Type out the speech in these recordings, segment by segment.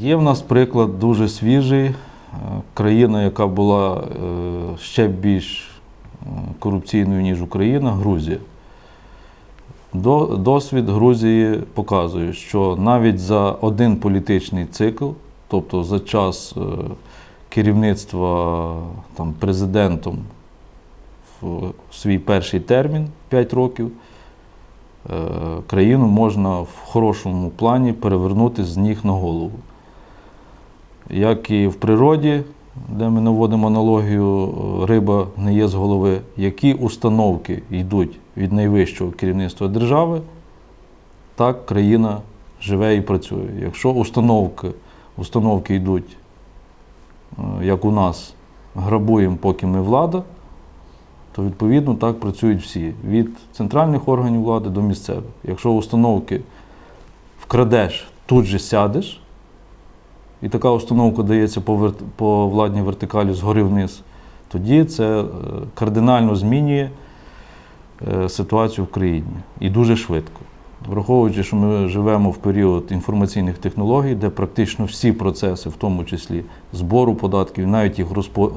Є в нас приклад дуже свіжий. Е, Країна, яка була е, ще більш е, корупційною, ніж Україна, Грузія. Досвід Грузії показує, що навіть за один політичний цикл, тобто за час керівництва там, президентом в свій перший термін 5 років, країну можна в хорошому плані перевернути з ніг на голову. Як і в природі, де ми наводимо аналогію, е, риба не є з голови, які установки йдуть від найвищого керівництва держави, так країна живе і працює. Якщо установки, установки йдуть, е, як у нас, грабуємо, поки ми влада, то відповідно так працюють всі від центральних органів влади до місцевих. Якщо установки вкрадеш, тут же сядеш, і така установка дається по, вер... по владній вертикалі згори вниз, тоді це е, кардинально змінює е, ситуацію в країні і дуже швидко. Враховуючи, що ми живемо в період інформаційних технологій, де практично всі процеси, в тому числі збору податків, навіть їх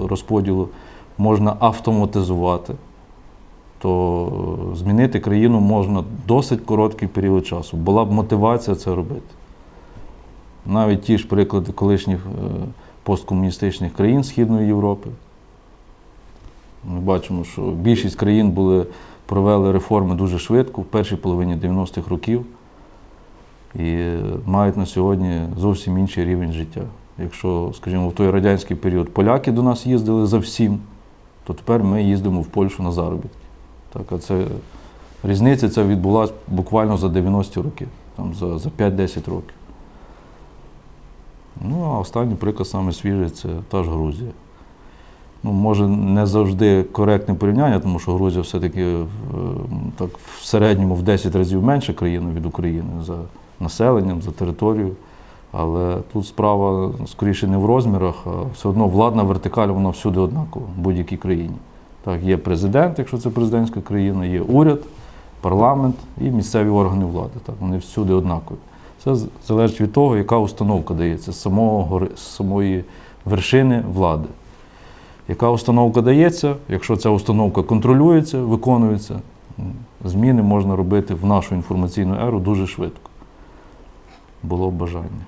розподілу, можна автоматизувати, то змінити країну можна досить короткий період часу. Була б мотивація це робити. Навіть ті ж приклади колишніх е, посткомуністичних країн Східної Європи. Ми бачимо, що більшість країн були, провели реформи дуже швидко в першій половині 90-х років і мають на сьогодні зовсім інший рівень життя. Якщо, скажімо, в той радянський період поляки до нас їздили за всім, то тепер ми їздимо в Польщу на заробітки. Так, а це різниця ця відбулася буквально за 90-ті роки, там, за, за 5-10 років. Ну, а останній приклад саме свіжий це та ж Грузія. Ну, може, не завжди коректне порівняння, тому що Грузія все-таки е, так, в середньому в 10 разів менше країна від України за населенням, за територією. Але тут справа скоріше не в розмірах, а все одно владна вертикаль вона всюди однакова в будь-якій країні. Так, є президент, якщо це президентська країна, є уряд, парламент і місцеві органи влади. Так, вони всюди однакові. Це залежить від того, яка установка дається з самого з самої вершини влади. Яка установка дається, якщо ця установка контролюється, виконується, зміни можна робити в нашу інформаційну еру дуже швидко. Було б бажання.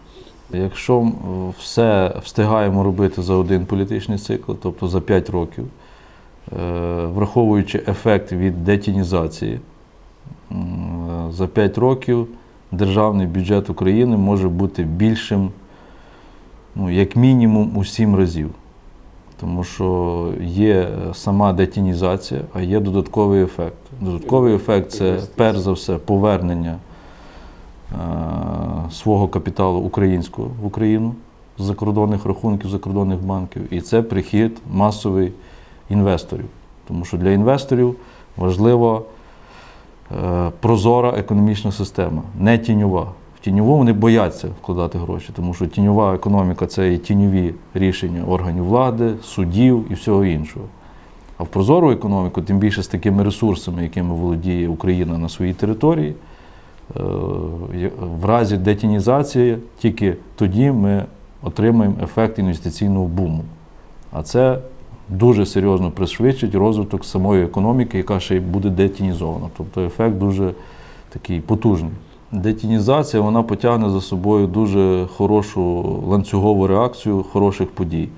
Якщо все встигаємо робити за один політичний цикл, тобто за 5 років, е, враховуючи ефект від детінізації, за 5 років державний бюджет України може бути більшим, ну, як мінімум, у 7 разів. Тому що є сама детінізація, а є додатковий ефект. Додатковий ефект це перш за все повернення е, свого капіталу українського в Україну з закордонних рахунків, закордонних банків, і це прихід масовий інвесторів. Тому що для інвесторів важлива е, прозора економічна система, не тіньова. В тіньову вони бояться вкладати гроші, тому що тіньова економіка це і тіньові рішення органів влади, судів і всього іншого. А в прозору економіку, тим більше з такими ресурсами, якими володіє Україна на своїй території, е, в разі детінізації тільки тоді ми отримаємо ефект інвестиційного буму. А це дуже серйозно пришвидшить розвиток самої економіки, яка ще й буде детінізована. Тобто ефект дуже такий потужний. Детінізація вона потягне за собою дуже хорошу ланцюгову реакцію хороших подій,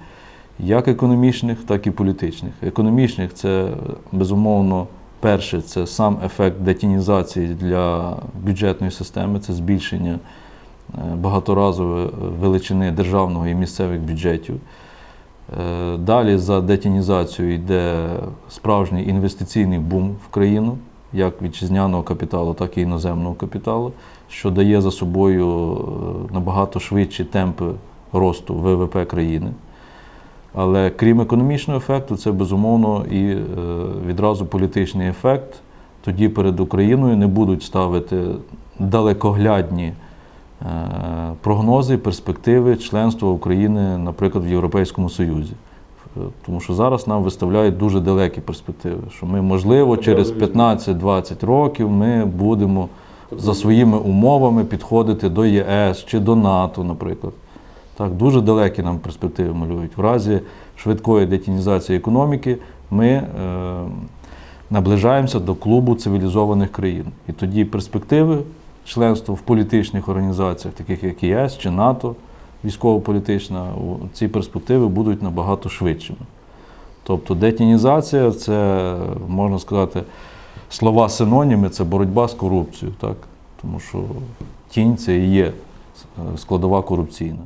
як економічних, так і політичних. Економічних це безумовно перше, це сам ефект детінізації для бюджетної системи, це збільшення е, багаторазової величини державного і місцевих бюджетів. Е, Далі за детінізацією йде справжній інвестиційний бум в країну, як вітчизняного капіталу, так і іноземного капіталу, що дає за собою е, набагато швидші темпи росту ВВП країни. Але крім економічного ефекту, це безумовно і е, відразу політичний ефект. Тоді перед Україною не будуть ставити далекоглядні прогнози, перспективи членства України, наприклад, в Європейському Союзі. Е, Тому що зараз нам виставляють дуже далекі перспективи, що ми, можливо, через 15-20 років ми будемо за своїми умовами підходити до ЄС чи до НАТО, наприклад. Так, дуже далекі нам перспективи малюють. В разі швидкої детінізації економіки ми е, наближаємося до клубу цивілізованих країн. І тоді перспективи членства в політичних організаціях, таких як ЄС чи НАТО, військово-політична, ці перспективи будуть набагато швидшими. Тобто детінізація це, можна сказати, слова синоніми це боротьба з корупцією, так? тому що тінь це і є е, складова корупційна.